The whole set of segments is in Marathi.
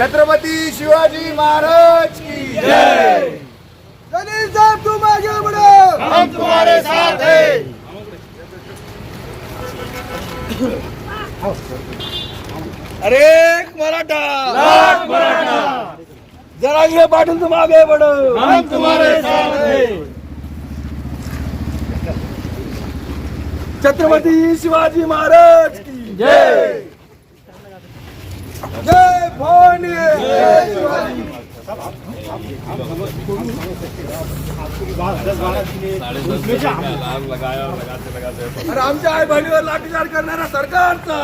छत्रपती शिवाजी महाराज की जय। दलील साहब तुम आगे बढ़ो हम तुम्हारे साथ हैं। अरे मराठा। लाख मराठा। जरा ये पाटील तुम आगे बढ़ो। हम तुम्हारे साथ हैं। छत्रपती शिवाजी महाराज की जय। जय भवानी। अरे आमच्या आई बहिणीवर लाठीचार करणारा सरकारचा.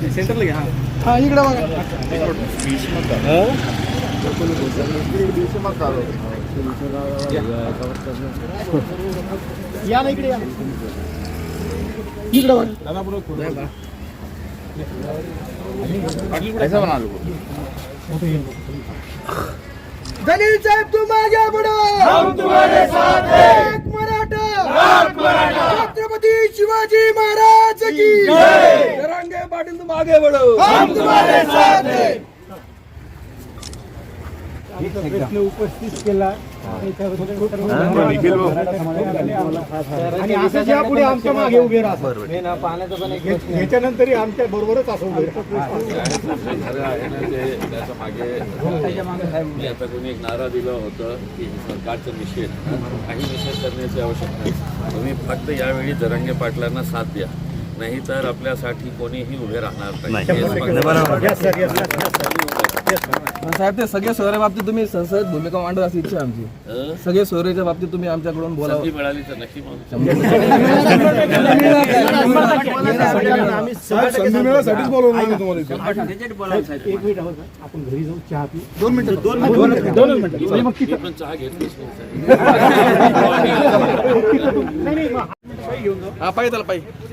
निषेध असो हा? इकडे बघा या ना इकडे या इकडे बघा दलील साहेब तू माझ्या पुढे हम तुम्हारे साथ हैं एक मराठा लाख मराठा छत्रपती शिवाजी महाराज की जय. जरांगे पाटील तुम आगे बढ़ो हम तुम्हारे साथ हैं। प्रश्न उपस्थित केला. आणि असं ज्या पुढे आमच्या मागे उभे राहतात. ह्याच्यानंतरही आमच्या बरोबरच असं उभे मागे मी आता कोणी एक नारा दिला होता की सरकारचा निषेध. काही निषेध करण्याची आवश्यकता नाही. तुम्ही फक्त यावेळी जरंगे पाटलांना साथ द्या. नाही तर आपल्यासाठी कोणीही उभे राहणार नाही. साहेब ते सगळे सोयऱ्या बाबतीत तुम्ही संसदेत भूमिका मांडत अशी इच्छा आहे आमची. हं? सगळे सोयऱ्याच्या बाबतीत तुम्ही आमच्याकडून बोलावं. संधी मिळाली तर नक्की मग संधी मिळासाठीच बोलवलं आम्ही तुम्हाला इथे. एक मिनिट आहोत आपण घरी जाऊ चहा पिऊ. दोन मिनिटं. दोन मिनिटं. दोन मिनिटं. मी पण चहा घेतलीच नाही हा पाहिजे त्याला पाहिजे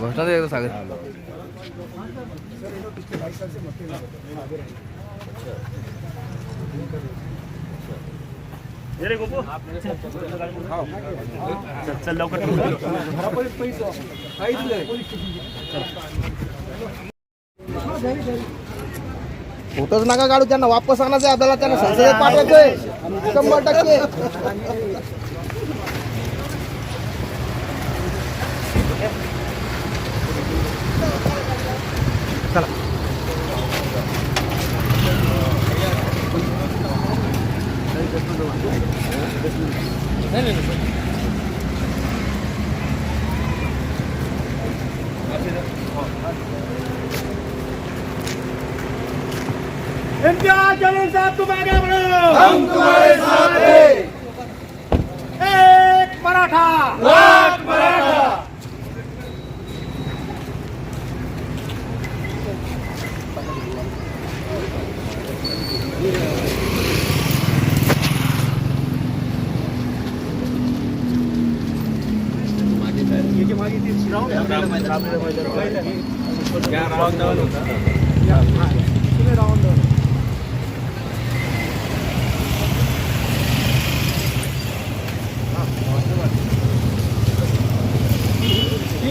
घोषणा दे सागर. चल लवकर फोटोच नका काढू त्यांना वापस आणायचं आपल्याला त्यांना संसदेत पाठवायचंय. शंभर टक्के. जलील साहब तुम आगे बढ़ो हम तुम्हारे साथ हैं। एक मराठा। लाख मराठा।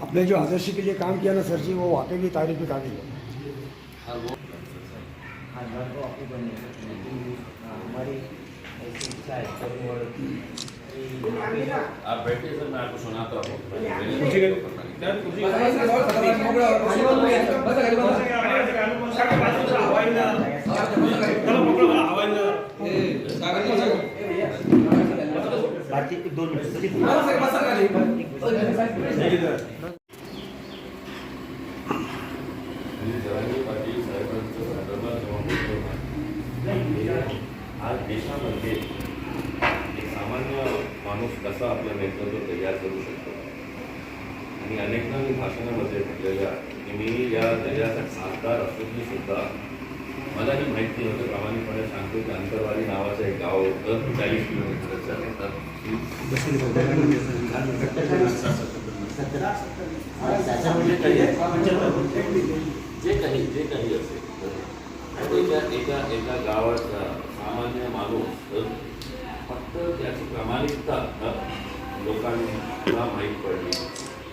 आपने जो आदर्श के लिए काम किया ना सर जी वो वाकई की तारीफ की है हमारी ऐसी इच्छा है आप बैठिए सर मैं आपको सुनाता हूँ। मी जरांगे पाटील साहेबांचं संदर्भात जेव्हा बोलतो ना, आज देशामध्ये एक सामान्य माणूस कसा आपलं नेतृत्व तयार करू शकतो आणि अनेकदा मी भाषणामध्ये म्हटलेलं आहे की मी या जिल्ह्याचा खासदार असूनही सुद्धा मलाही माहिती नव्हतं प्रामाणिकपणे सांगतो की अंतरवाली नावाचं एक गाव होतं चाळीस किलोमीटरचं जे काही जे काही असेल एका एका एका गावाचा सामान्य माणूस फक्त त्याची प्रामाणिकता लोकांना माहीत पडली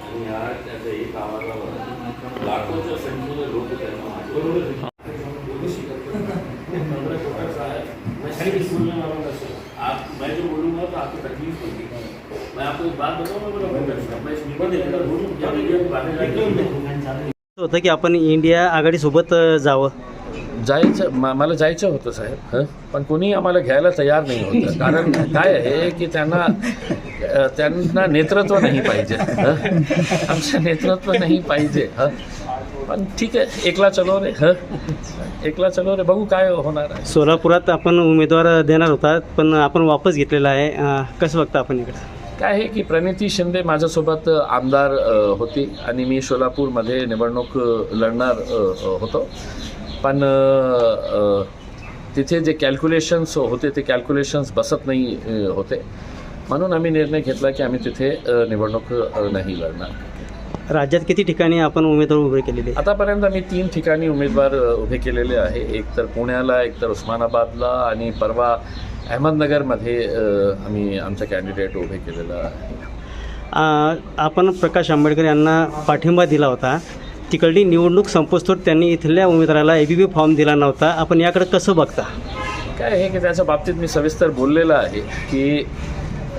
आणि या त्याच्या एक आवाजावर लाखोच्या संख्येने लोक त्यांना माहीत आप मैं जो बोलूँगा तो आपको तकलीफ होगी। मैं आपको एक बात बताऊँ मैं बड़ा मैं इसमें देखकर बोलूँ जब मीडिया में बातें जाएंगी होतं की आपण इंडिया आघाडीसोबत जावं. जायचं म- मला जायचं होतं साहेब हं? पण कोणी आम्हाला घ्यायला तयार नाही होतं. कारण काय आहे की त्यांना त्यांना नेतृत्व नाही पाहिजे हं? आमचं नेतृत्व नाही पाहिजे हं? पण ठीक आहे एकला चलो रे हं? एकला चलो रे बघू काय होणार आहे. सोलापुरात आपण उमेदवार देणार होता पण आपण वापस घेतलेला आहे. अ, कसं बघता आपण इकडे? काय आहे की प्रणिती शिंदे माझ्यासोबत आमदार अ, होती आणि मी सोलापूरमध्ये निवडणूक अ, लढणार अ, अ, होतो. पण अ, अ, तिथे जे कॅल्क्युलेशन्स होते ते कॅल्क्युलेशन्स बसत नाही अ, होते. म्हणून आम्ही निर्णय घेतला की आम्ही तिथे अ, निवडणूक अ, नाही लढणार. राज्यात किती ठिकाणी आपण उमेदवार उभे केलेले आतापर्यंत आम्ही तीन ठिकाणी उमेदवार उभे केलेले आहे. एक तर पुण्याला एक तर उस्मानाबादला आणि परवा अहमदनगरमध्ये आम्ही आमचा कॅन्डिडेट उभे केलेला आहे. आपण प्रकाश आंबेडकर यांना पाठिंबा दिला होता. तिकडली निवडणूक संपोस्तोर त्यांनी इथल्या उमेदवाराला ए बी बी फॉर्म दिला नव्हता. आपण याकडे कसं बघता? काय आहे की त्याच्या बाबतीत मी सविस्तर बोललेलं आहे की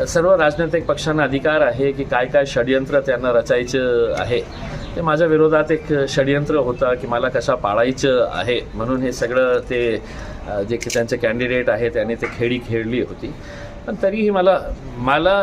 सर्व राजनैतिक पक्षांना अधिकार आहे की काय काय षडयंत्र त्यांना रचायचं आहे. ते माझ्या विरोधात एक षडयंत्र होतं की मला कशा पाळायचं आहे म्हणून हे सगळं ते जे की त्यांचे कॅन्डिडेट आहे त्यांनी ते खेळी खेळली होती. पण तरीही मला मला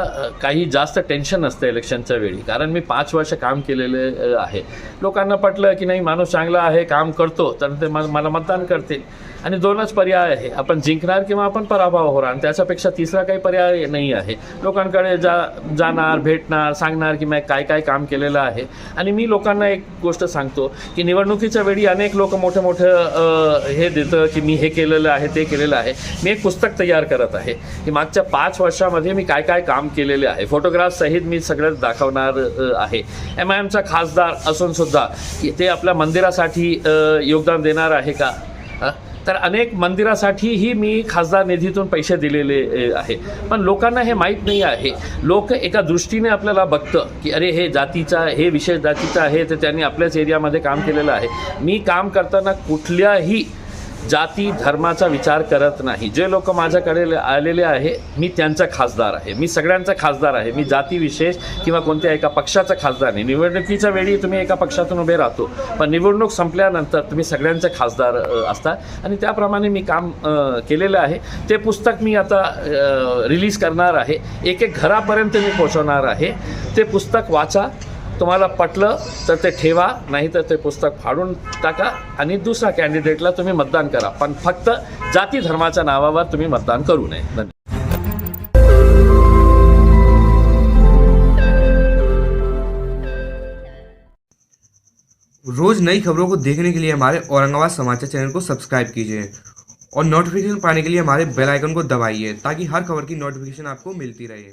काही जास्त टेन्शन नसतं इलेक्शनच्या वेळी. कारण मी पाच वर्ष काम केलेले आहे. लोकांना पटलं की नाही माणूस चांगला आहे काम करतो तर ते मला मतदान करतील. आणि दोनच पर्याय आहे. आपण जिंकणार किंवा आपण पराभव होणार. आणि त्याच्यापेक्षा तिसरा काही पर्याय नाही आहे. लोकांकडे जा जाणार भेटणार सांगणार की मी काय काय काम केलेलं आहे. आणि मी लोकांना एक गोष्ट सांगतो की निवडणुकीच्या वेळी अनेक लोक मोठं मोठं हे देतं की मी हे केलेलं आहे ते केलेलं आहे. मी एक पुस्तक तयार करत आहे. की मागच्या पाच वर्षामध्ये मी काय काय काम केलेले आहे. फोटोग्राफ सहित मी सगळं दाखवणार आहे. एम आय एमचा खासदार असून सुद्धा की ते आपल्या मंदिरासाठी योगदान देणार आहे का? तर अनेक मंदिरासाठीही मी खासदार निधीतून पैसे दिलेले आहे. पण लोकांना हे माहीत नाही आहे. लोक एका दृष्टीने आपल्याला बघतं की अरे हे जातीचा हे विशेष जातीचा आहे तर त्यांनी आपल्याच एरियामध्ये काम केलेलं आहे. मी काम करताना कुठल्याही जाती धर्माचा विचार करत नाही. जे लोक माझ्याकडे आलेले आहे मी त्यांचा खासदार आहे. मी सगळ्यांचा खासदार आहे. मी जाती विशेष किंवा कोणत्या एका पक्षाचा खासदार नाही. निवडणुकीच्या वेळी तुम्ही एका पक्षातून उभे राहतो. पण निवडणूक संपल्यानंतर तुम्ही सगळ्यांचे खासदार असता. आणि त्याप्रमाणे मी काम केलेलं आहे. ते पुस्तक मी आता रिलीज करणार आहे. एक एक घरापर्यंत मी पोहोचवणार आहे. ते पुस्तक वाचा. तुम्हाला पटलं तर ते ठेवा नाही तर ते पुस्तक फाडून टाका आणि दुसऱ्या कॅन्डिडेटला तुम्ही मतदान करा. पण फक्त जाती धर्माच्या नावावर तुम्ही मतदान करू नये. धन्यवाद. रोज नई खबरों को देखने के लिए हमारे औरंगाबाद समाचार चैनल को सब्सक्राइब कीजिए और नोटिफिकेशन पाने के लिए हमारे बेल आइकन को दबाइए ताकि हर खबर की नोटिफिकेशन आपको मिलती रहे।